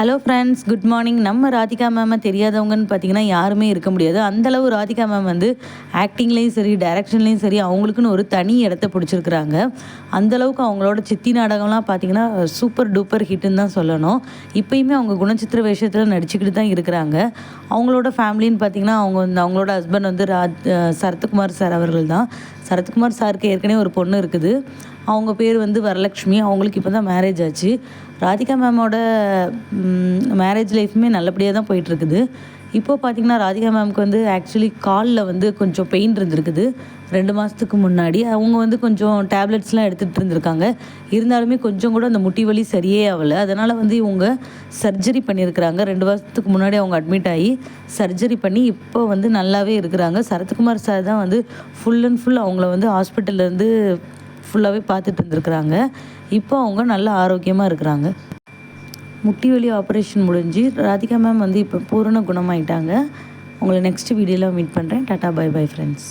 Hello friends good morning நம்ம ராதிகா மேமை தெரியாதவங்கன்னு பார்த்தீங்கன்னா யாருமே இருக்க முடியாது. அந்தளவு ராதிகா மேம் வந்து ஆக்டிங்லேயும் சரி டைரக்ஷன்லேயும் சரி அவங்களுக்குன்னு ஒரு தனி இடத்த பிடிச்சிருக்கிறாங்க. அந்தளவுக்கு அவங்களோட சித்தி நாடகம்லாம் பார்த்தீங்கன்னா சூப்பர் டூப்பர் ஹிட்டுன்னு தான் சொல்லணும். இப்போயுமே அவங்க குணச்சித்திர வேஷத்தில் நடிச்சுக்கிட்டு தான் இருக்கிறாங்க. அவங்களோட ஃபேமிலின்னு பார்த்தீங்கன்னா அவங்க வந்து அவங்களோட ஹஸ்பண்ட் வந்து ரா சரத்குமார் சார் அவர்கள் தான். சரத்குமார் சாருக்கு ஏற்கனவே ஒரு பொண்ணு இருக்குது. அவங்க பேர் வந்து வரலக்ஷ்மி அவங்களுக்கு இப்போ தான் மேரேஜ் ஆச்சு. ராதிகா மேமோட மேரேஜ் லைஃப்புமே நல்லபடியாக தான் போயிட்டுருக்குது. இப்போது பார்த்திங்கன்னா ராதிகா மேம்க்கு வந்து ஆக்சுவலி காலில் வந்து கொஞ்சம் பெயின் இருந்திருக்குது. ரெண்டு மாதத்துக்கு முன்னாடி அவங்க வந்து கொஞ்சம் டேப்லெட்ஸ்லாம் எடுத்துகிட்டு இருந்திருக்காங்க. இருந்தாலுமே கொஞ்சம் கூட அந்த முட்டி வலி சரியே ஆகலை. அதனால் வந்து இவங்க சர்ஜரி பண்ணியிருக்கிறாங்க. ரெண்டு வருஷத்துக்கு முன்னாடி அவங்க அட்மிட் ஆகி சர்ஜரி பண்ணி இப்போ வந்து நல்லாவே இருக்கிறாங்க. சரத்குமார் சார் தான் வந்து ஃபுல் அண்ட் ஃபுல் அவங்கள வந்து ஹாஸ்பிட்டல்லேருந்து ஃபுல்லாகவே பார்த்துட்டு இருந்திருக்கிறாங்க. இப்போ அவங்க நல்ல ஆரோக்கியமாக இருக்கிறாங்க. முட்டி வலி ஆப்ரேஷன் முடிஞ்சு ராதிகா மேம் வந்து இப்போ பூரண குணமாயிட்டாங்க. உங்களை நெக்ஸ்ட் வீடியோவில் மீட் பண்ணுறேன் டாட்டா பை பை ஃப்ரெண்ட்ஸ்